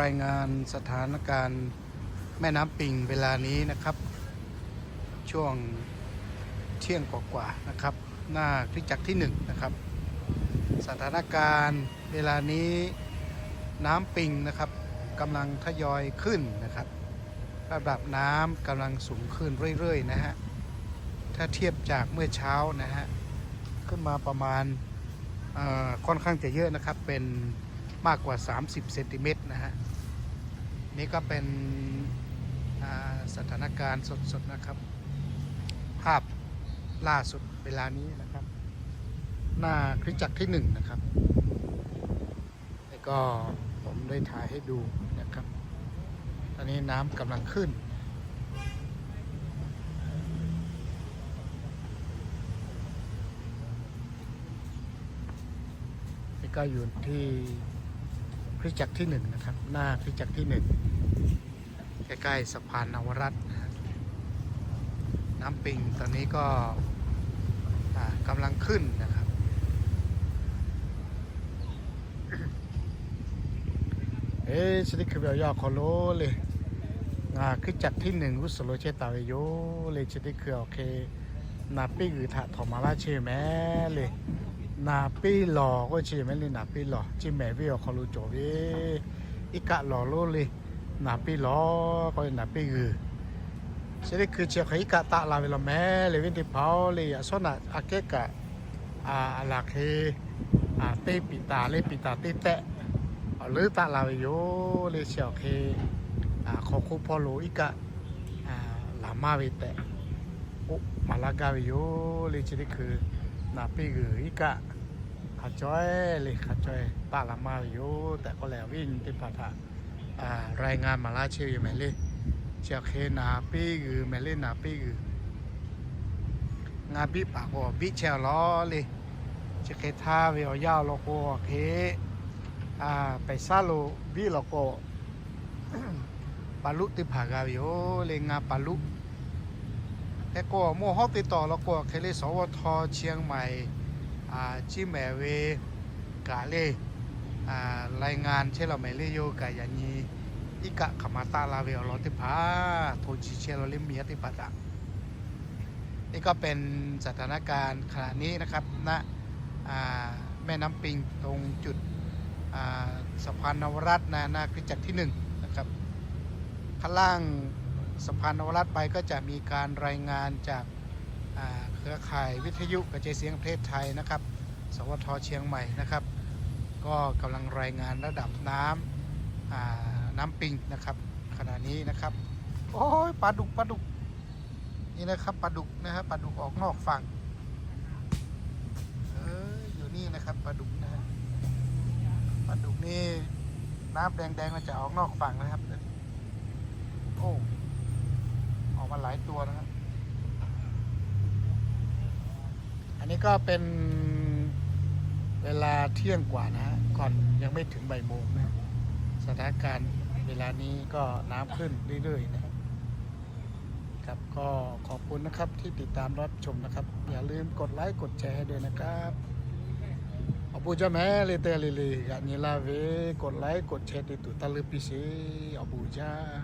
รายงานสถานการณ์แม่น้ำปิงเวลานี้นะครับ ช่วงเที่ยงกว่าๆนะครับ หน้าคริจักรที่หนึ่งนะครับ สถานการณ์เวลานี้น้ำปิงนะครับกำลังทยอยขึ้นนะครับ ระดับน้ำกำลังสูงขึ้นเรื่อยๆนะฮะถ้าเทียบจากเมื่อเช้านะฮะขึ้นมาประมาณค่อนข้างจะเยอะนะครับเป็น มากกว่า 30เซนติเมตรนะฮะนี่ก็เป็นสถานการณ์สดๆนะครับ ภาพล่าสุดเวลานี้นะครับ หน้าคริจักรที่หนึ่งนะครับแล้วก็ผมได้ถ่ายให้ดูนะครับ ตอนนี้น้ำกำลังขึ้นนี่ก็อยู่ที่ ริจักรที่หนึ่งนะครับ หน้าคริจักรที่หนึ่งใกล้ๆสะพานนวรัตน์นะน้ำปิงตอนนี้ก็กำลังขึ้นนะครับ เอ๊ะสติคือแบบยอขอโลเลยงาคือจักรที่หนึ่งรุสโลเชตาเวโยเลยสติคือโอเคนาปีอือถะถอมาลาเชแม่เลย นาปีหล่อก็เชแม่เลยนาปีหล่อจิแม่วิอขอรู้จบเออีกะหล่อโลเลยนาปีหล่อก็นาปีอือสติคือเชียร์อีกะตะลาเวลาแม่เลยวินที่เผาเลยอย่าสนะอาเกะกะอาหลักเฮอาเตปิตาเลปิตาเตแตะหรือตาลาวโยเลเชียวเคอ่าขอคูพอโลอีกะอ่าลามาเวเตะโอมาลากาเวโยเลชิดิคือ นาปีกืออีกะขาจอยเลยขาจอยตาลามาเวโยแต่ก็แล้ววิ่งที่ปาทะอ่ารายงานมาลาเชียวอยู่ไหมเลยเชียเคนาปีกือแมเลยนาปีกืองานปีปากว่าบิเชียวล้อเลยจะเคท่าเวียวยาวโลโกเคอ่าไปซาโลบีแล้วก็ปาลุติผากาวิโยเลงาปาลุ แต่ก็โมฮอกติดต่อแล้วก็เคเลสวทเชียงใหม่อ่าจิแมเวกาเลอ่ารายงานเชลเราไม่เลโยกายันยีอิกะขมาตาลาเวลอติผาโทจิเชลเลมียติปะตะนี่ก็เป็นสถานการณ์ขณะนี้นะครับณอ่าแม่น้ำปิงตรงจุดสะพานนวรัตน์นะนาคริจักรที่หนึ่งนะครับข้างล่าง สะพานนวรัตไปก็จะมีการรายงานจากาเครือข่ายวิทยุกระจายเสียงประเทศไทยนะครับ สวทเชียงใหม่นะครับ ก็กำลังรายงานระดับน้ำอ่าน้ำปิงนะครับขณะนี้นะครับโอ้ยปลาดุกปลาดุกนี่นะครับปลาดุกนะครับปลาดุกออกนอกฝั่งเอออยู่นี่นะครับปลาดุกนะฮะปลาดุกนี่น้ำแดงๆมันจะออกนอกฝั่งนะครับ โอ้ ออกมาหลายตัวนะครับ อันนี้ก็เป็นเวลาเที่ยงกว่านะฮะก่อนยังไม่ถึงบ่ายโมงนะสถานการณ์เวลานี้ก็น้ำขึ้นเรื่อยๆนะครับ ก็ขอบคุณนะครับที่ติดตามรับชมนะครับ อย่าลืมกดไลค์กดแชร์ให้ด้วยนะครับ Abu Jamal itu lili, ya nyela ve, kod like, kod chat itu, talupisi Abuja.